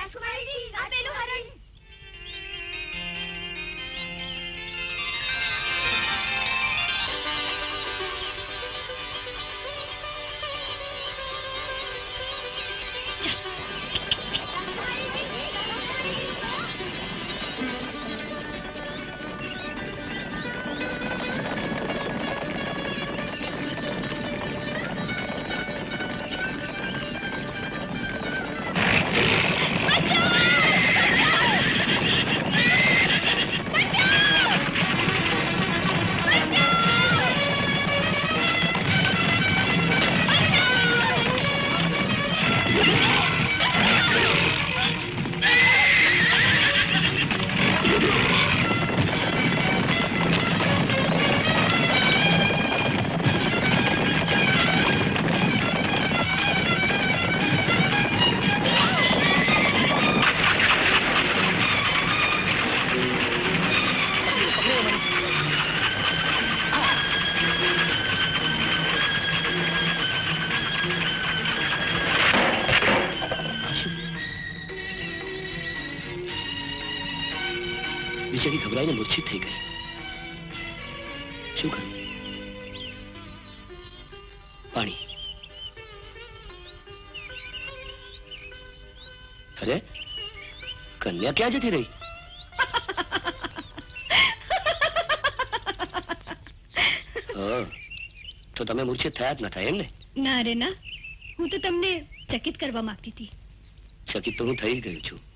રાજકુમારીજી આ પેલું હરણ આ બિચારી મૂર્છિત થઈ ગઈ. શું કરું પાણી. અરે કન્યા ક્યાં જતી રહી? તો તમે મૂર્છિત થયા જ ન થાય એમ ને? ના રે ના હું તો તમને ચકિત કરવા માંગતી હતી. ચકિત તો હું થઈ જ ગયો છું.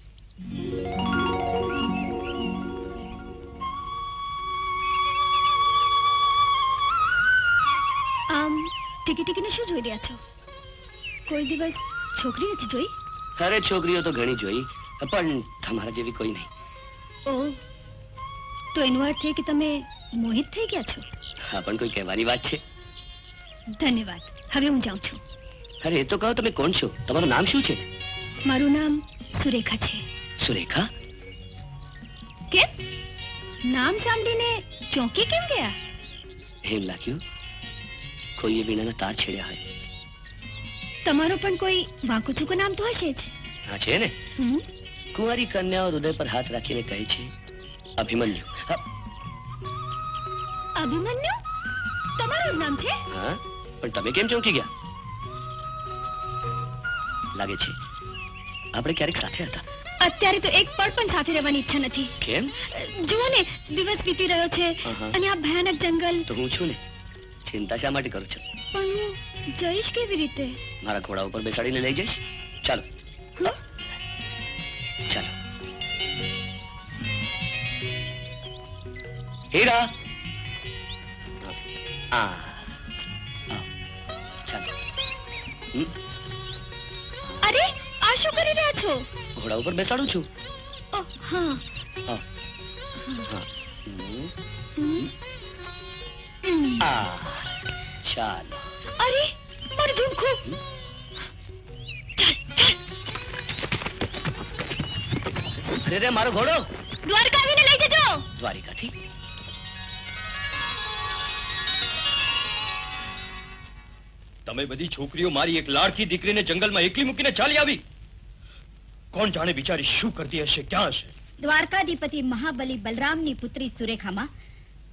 શું જોઈ રહ્યા છો? કોઈ દિવસ છોકરી નથી જોઈ? અરે છોકરીઓ તો ઘણી જોઈ પણ તમારા જેવી કોઈ નહીં. ઓ તો એનો અર્થ એ કે તમે મોહિત થઈ ગયા છો? હા પણ કોઈ કહેવાની વાત છે? ધન્યવાદ. હવે હું જાઉં છું. અરે એ તો કહો તમે કોણ છો? તમારું નામ શું છે? મારું નામ સુરેખા છે. સુરેખા? કેમ? નામ સાંભળીને ચોંકી કેમ ગયા? એમ લાગ્યું? કોઈએ વીણાના તાર છેડ્યા હોય. તમારો પણ કોઈ વાંકુ ચૂકું નામ તો હશે જ. હા છે ને? કુંવારી કન્યાઓ હૃદય પર હાથ રાખીને કહે છે અભિમન્યુ. અભિમન્યુ? તમારું જ નામ છે? હા પણ તમે કેમ ચોંકી ગયા? લાગે છે આપણે ક્યારેક સાથે હતા. અત્યારે તો એક પળ પણ સાથે રહેવાની ઈચ્છા નથી. કેમ? જુઓ ને દિવસ વીતી રહ્યો છે અને આ ભયાનક જંગલ તો હું છું ને? ચિંતા શા માટે કરું છું? પણ હું જઈશ કેવી રીતે? મારા ઘોડા ઉપર બેસાડીને લઈ જઈશ? ચાલો? ચાલો. હીરા. આ. ચાલો. અરે આ શું કરી રહ્યા છો? ઘોડા ઉપર બેસાડું છું. હા. હા. આ. ચાલો અરે મારું ઝુમખું ચાલ ચાલ અરે રે મારો ઘોડો દ્વારકા આવીને લઈ જજો દ્વારિકાથી તમે બધી છોકરીઓ મારી એક લાડકી દીકરીને જંગલમાં એકલી મૂકીને ચાલી આવી. કોણ જાણે બિચારી શું કરતી હશે ક્યાં હશે? દ્વારકાધિપતિ મહાબલી બલરામની પુત્રી સુરેખામાં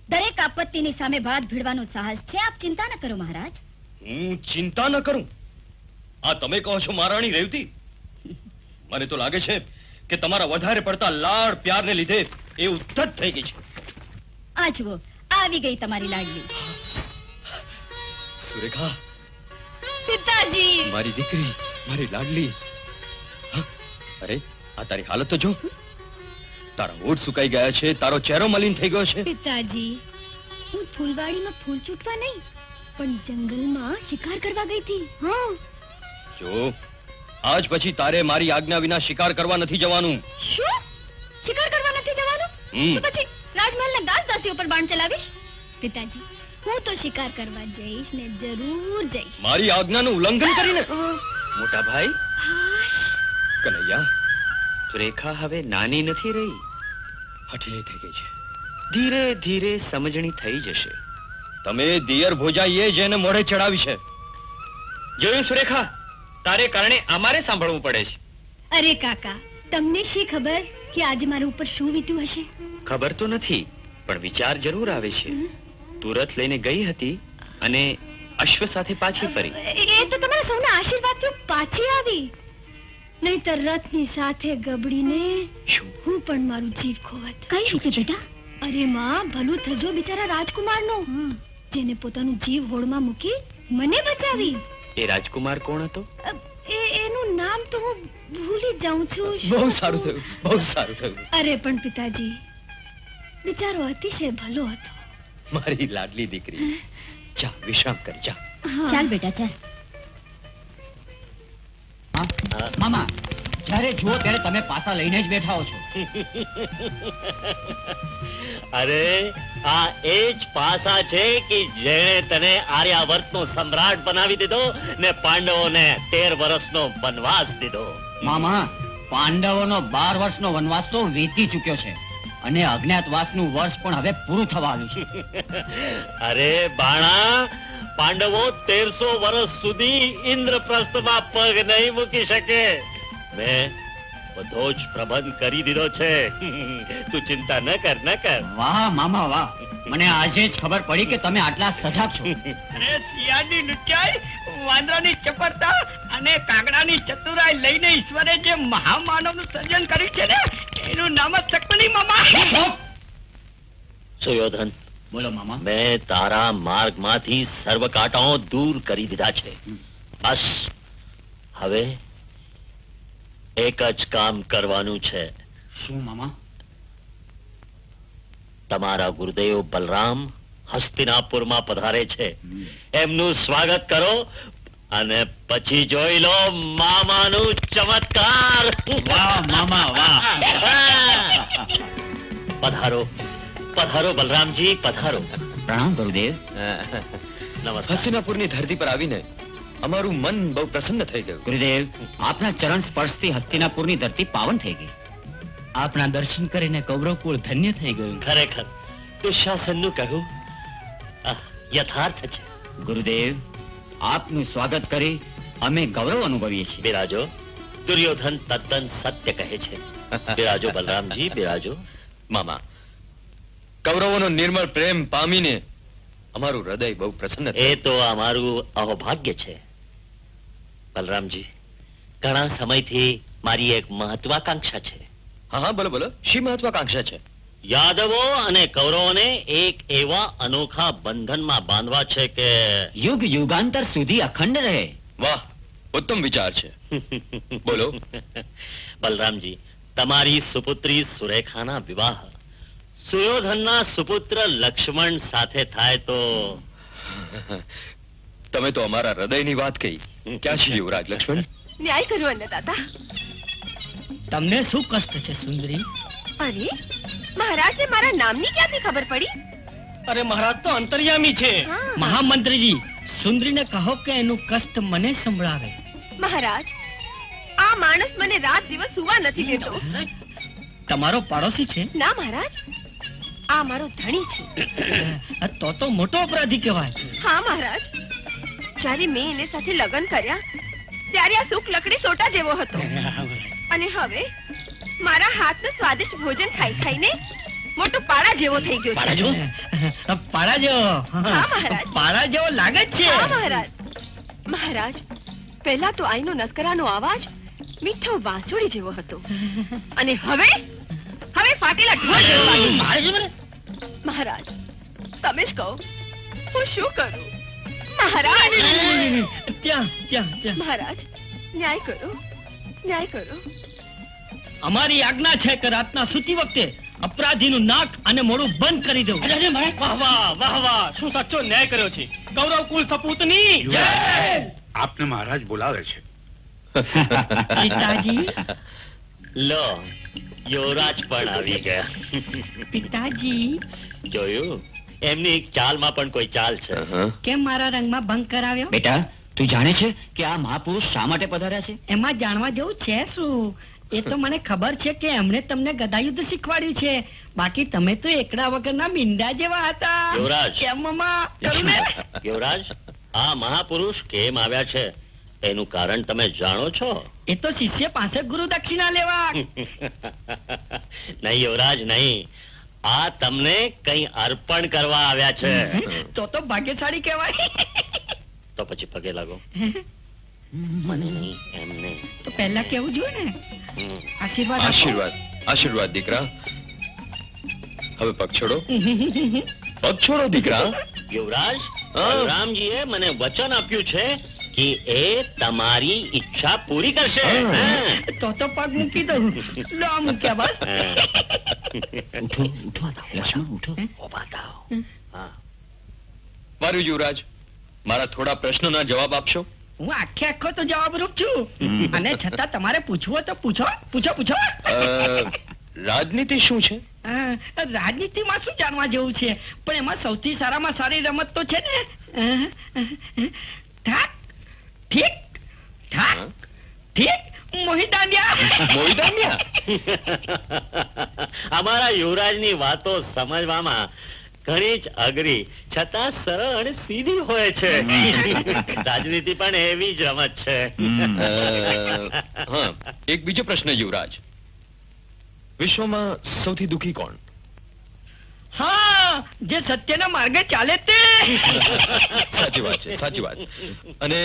દરેક આપત્તિની સામે ભાત ભીડવાનો સાહસ છે. આપ ચિંતા ન કરો મહારાજ. હું ચિંતા ન કરું. આ તમે કહો છો મહારાણી રેવતી? મને તો લાગે છે કે તમારા વધારે પડતા લાડ પ્યારને લીધે એ ઉદ્ધત થઈ ગઈ છે. આ જુઓ આવી ગઈ તમારી લાડલી. સુરેખા. પિતાજી! મારી દીકરી મારી લાડલી. અરે આ તારી હાલત તો જો. તારા હોઠ સુકાઈ ગયા છે તારો ચહેરો મલિન થઈ ગયો છે. પિતાજી હું ફૂલવાડીમાં ફૂલ ચૂંટવા નહીં પણ જંગલમાં શિકાર કરવા ગઈ હતી. હા. જો આજ પછી તારે મારી આજ્ઞા વિના શિકાર કરવા નથી જવાનું. શું? શિકાર કરવા નથી જવાનું? તો પછી રાજમહેલના દાસ દાસીઓ પર બાણ ચલાવીશ? પિતાજી હું તો શિકાર કરવા જઈશ ને જરૂર જઈશ. મારી આજ્ઞાનું ઉલ્લંઘન કરીને. મોટા ભાઈ કનૈયા સુરેખા હવે નાની નથી રહી. હઠીલી થઈ ગઈ છે. ધીરે ધીરે સમજણી થઈ જશે. તમે દિયર ભોજાઈએ જેને મોઢે ચડાવી છે. જોયું સુરેખા? તારે કારણે અમારે સાંભળવું પડે છે. અરે કાકા તમને શી ખબર કે આજે મારા ઉપર શું વીત્યું હશે? ખબર તો નથી પણ વિચાર જરૂર આવે છે. તું રથ લઈને ગઈ હતી અને અશ્વ સાથે પાછી ફરી. એ તો તમારા સૌના આશીર્વાદથી પાછી આવી. નહીંતર રથની સાથે ગબડીને હું પણ મારું જીવ ખોવત. કઈ રીતે બેટા? અરે માં ભલું થજો બિચારા રાજકુમારનું. જેને પોતાનું જીવ હોડમાં મૂકી મને બચાવી. એ રાજકુમાર કોણ હતો? એ એનું નામ તો હું ભૂલી જાઉં છું. શું બહુ સારું થયું બહુ સારું થયું. અરે પણ પિતાજી બિચારો અતિશય ભલો હતો. મારી લાડલી દીકરી. જા વિશ્રામ કર જા. ચાલ બેટા ચાલ. મામા જ્યારે જુઓ ત્યારે તમે પાસા લઈને જ બેઠા હો છો. અરે આ એ જ પાસા છે કે જેણે તને આર્યાવર્તનો સમ્રાટ બનાવી દીધો ને પાંડવોને તેર વર્ષનો વનવાસ દીધો. મામા પાંડવોનો બાર વર્ષનો વનવાસ તો વીતી ચૂક્યો છે અને અજ્ઞાતવાસનું વર્ષ પણ હવે પૂરું થવા આવ્યું છે. અરે બાણા પાંડવો તેરસો વર્ષ સુધી ઇન્દ્રપ્રસ્થમાં પગ નહીં મૂકી શકે. મેં બધો જ પ્રબંધ કરી દીધો છે. તું ચિંતા ન કર ન કર. વાહ મામા વાહ. મને આજે જ ખબર પડી કે તમે આટલા સજાગ છો. અરે શિયાળની લુચાઈ વાંદરાની ચપરતા અને કાગડાની ચતુરાઈ લઈને ઈશ્વરે જે મહામાનવનું સર્જન કર્યું છે ને એનું નામ જ શકમની મામા. સુયોધન બોલો મામા. મેં તારા માર્ગમાંથી સર્વ કાંટાઓ દૂર કરી દીધા છે. બસ. હવે એક જ કામ કરવાનું છે. શું મામા? તમારા ગુરુદેવ બલરામ હસ્તિનાપુરમાં પધારે છે. એમનું સ્વાગત કરો અને પછી જોઈ લો મામાનું ચમત્કાર. વાહ મામા વાહ. પધારો. પધારો બલરામજી પધારો. પ્રણામ ગુરુદેવ. નમસ્કાર. હસ્તિનાપુરની ધરતી પર આવીને અમારું મન બહુ પ્રસન્ન થઈ ગયું. ગુરુદેવ આપના ચરણ સ્પર્શથી હસ્તિનાપુરની ધરતી પાવન થઈ ગઈ. આપના દર્શન કરીને કૌરવકુળ ધન્ય થઈ ગયું. ખરેખર. દુશાસનનું કહું યથાર્થ છે. ગુરુદેવ આપનું સ્વાગત કરી અમે ગૌરવ અનુભવીએ છીએ. બિરાજો દુર્યોધન તદ્દન સત્ય કહે છે. બિરાજો બલરામજી બિરાજો. મામા કૌરવોનો નિર્મળ પ્રેમ પામીને અમારું હૃદય બહુ પ્રસન્ન એ તો અમારું અહોભાગ્ય છે. બલરામજી ઘણા સમયથી મારી એક મહત્વાકાંક્ષા છે. હા હા બોલો બોલો. શી મહત્વાકાંક્ષા છે? યાદવો અને કૌરવોને એક એવા અનોખા બંધનમાં બાંધવા છે કે યુગ યુગાંતર સુધી અખંડ રહે. વાહ ઉત્તમ વિચાર છે. બોલો. બલરામજી તમારી સુપુત્રી સુરેખાના વિવાહ સુયોધનના સુપુત્ર લક્ષ્મણ સાથે થાય તો? તમે તો અમારા હૃદયની વાત કહી. ક્યાં છે યુવરાજ લક્ષ્મણ? ન્યાય કર્યો દાદા તમને શું કષ્ટ છે સુંદરી? અરે મહારાજને મારા નામની ક્યાંથી ખબર પડી? અરે મહારાજ તો અંતર્યામી છે. મહામંત્રીજી સુંદરીને કહો કે એનું કષ્ટ મને સંભળાવે. મહારાજ આ માણસ મને રાત દિવસ સુવા નથી દેતો. તમારો પાડોશી છે? ના મહારાજ. આ મારો ધણી છે. તો તો મોટો અપરાધી કહેવાય. હા મહારાજ. જ્યારે મેં એને સાથે લગ્ન કર્યા ત્યારે આ સુખ લકડી સોટા જેવો હતો. અને હવે મારા હાથનું સ્વાદિષ્ટ ભોજન ખાઈ ખાઈને મોટો પાડા જેવો થઈ ગયો છે. પાડા જેવો? પાડા જેવો? હા, મહારાજ. પાડા જેવો લાગે છે. હા મહારાજ. મહારાજ પહેલા તો આઈનો નસકરાનો અવાજ મીઠો વાંસળી જેવો હતો. અને હવે હવે ફાટેલા ઢોલ જેવો લાગે છે. મહારાજ તમે જ કહો હું શું કરું? મહારાજ! ત્યાં ત્યાં ત્યાં. મહારાજ ન્યાય કરો ન્યાય કરો. અમારી આજ્ઞા છે કે રાતના સૂતી વખતે અપરાધીનું નાક અને મોઢું બંધ કરી દેવું. વાહ વાહ વાહ વાહ શું સાચો ન્યાય કર્યો છે? ગૌરવ કુલ સપૂતની જય! આપને મહારાજ બોલાવે છે. પિતાજી લો યુવરાજ પણ આવી ગયા. પિતાજી. જોયું? એમની ચાલમાં પણ કોઈ ચાલ છે. કેમ મારા રંગમાં ભંગ કરાવ્યો? બેટા તું જાણે છે કે આ મહાપુરુષ શા માટે પધાર્યા છે? એમાં જાણવા જેવું છે શું? એ તો મને ખબર છે કે એમણે તમને ગદાયુદ્ધ શીખવાડ્યું છે. બાકી તમે તો એકડા વગરના મીંડા જેવા હતા. યુવરાજ. કેમ મમા યુવરાજ આ મહાપુરુષ કેમ આવ્યા છે? એનું કારણ તમે જાણો છો? એ તો શિષ્ય પાસે ગુરુ દક્ષિણા લેવા. નહીં યુવરાજ નહીં. આ તમને કઈ અર્પણ કરવા આવ્યા છે. તો તો ભાગ્યશાળી કહેવાય. તો પછી પગે લાગો. મને નહીં. એમને તો પહેલા કેવું જોઈએ ને? આશીર્વાદ આશીર્વાદ આશીર્વાદ દીકરા. હવે પગ છોડો. પગ છોડો દીકરા. યુવરાજ રામજીએ મને વચન આપ્યું છે. કે એ તમારી ઈચ્છા પૂરી કરશે. તો તો પગ મૂકી દઉં. લો મૂક્યા બસ. ઉઠો ઉઠો લક્ષ્મણ ઉઠો. ઊભા થાઓ. હા. મારું યુવરાજ મારા થોડા પ્રશ્નોના જવાબ આપશો? હું આખે આખો તો જવાબરૂપ છું. અને છતાં તમારે પૂછવું તો પૂછો. પૂછો પૂછો. રાજનીતિ શું છે? હા, રાજનીતિમાં શું જાણવા જેવું છે? પણ એમાં સૌથી સારામાં સારી રમત તો છે ને? ઠાક ઠીક? ઠાક? અમારા યુવરાજની વાતો સમજવામાં ઘણી જ અઘરી છતાં સરળ અને સીધી હોય છે. રાજનીતિ પણ એવી જ રમત છે. એક બીજો પ્રશ્ન યુવરાજ. વિશ્વમાં સૌથી દુખી કોણ? હા જે સત્યના માર્ગે ચાલે તે. સાચી વાત છે સાચી વાત. અને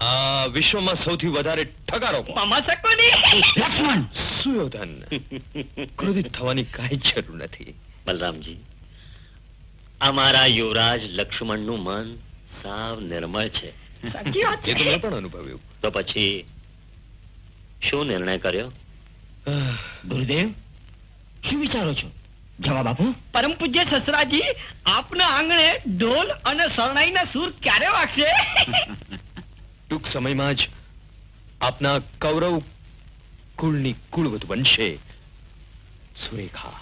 આ વિશ્વમાં સૌથી વધારે ઠગારો મામા સકોની લક્ષ્મણ! સુયોધન. ક્રોધિત થવાની કાંઈ જરૂર નથી. બલરામજી અમારા યુવરાજ લક્ષ્મણનું મન સાવ નિર્મળ છે. સાચી વાત એ તો મેં પણ અનુભવ્યું. તો પછી શું નિર્ણય કર્યો? ગુરુદેવ શું વિચારો છો? જવાબ આપો. પરમ પૂજ્ય સસરાજી આપના આંગણે ઢોલ અને શરણાઈના સૂર ક્યારે વાગશે? ટૂંક સમયમાં જ આપના કૌરવ કુળની કુળવત બનશે. સુરેખા.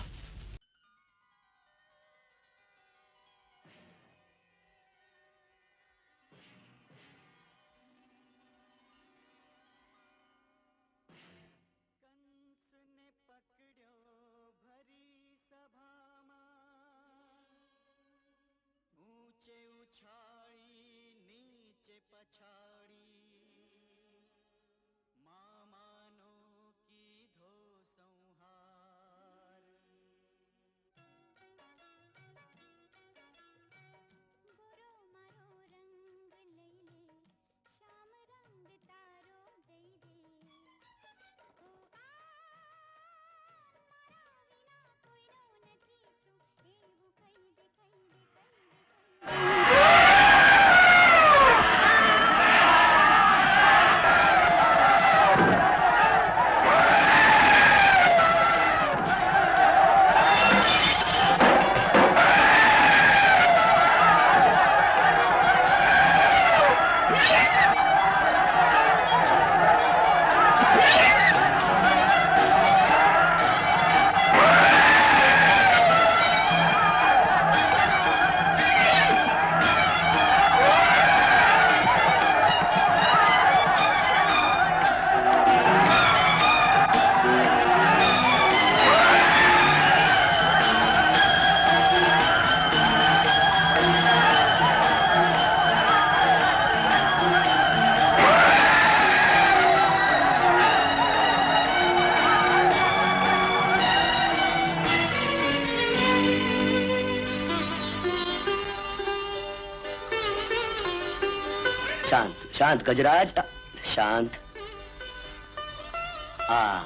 શાંત ગજરાજ શાંત આ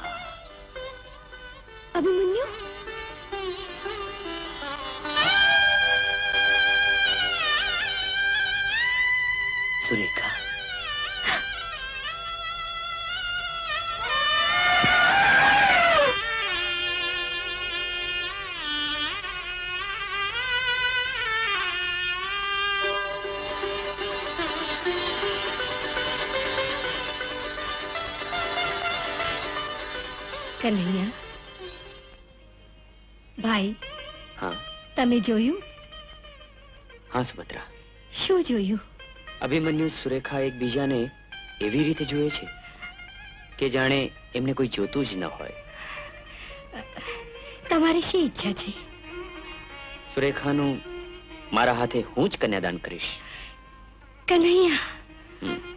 અભિમન્યુ સુરેખા કનૈયા ભાઈ હા? તમે જોયું? હા સુભદ્રા. શું જોયું? અભિમન્યુ સુરેખા એકબીજાને એવી રીતે જુએ છે કે જાણે એમને કોઈ જોતું જ ન હોય. તમારી શી ઈચ્છા છે? સુરેખાનું મારા હાથે હું જ કન્યાદાન કરીશ. કનૈયા હમ.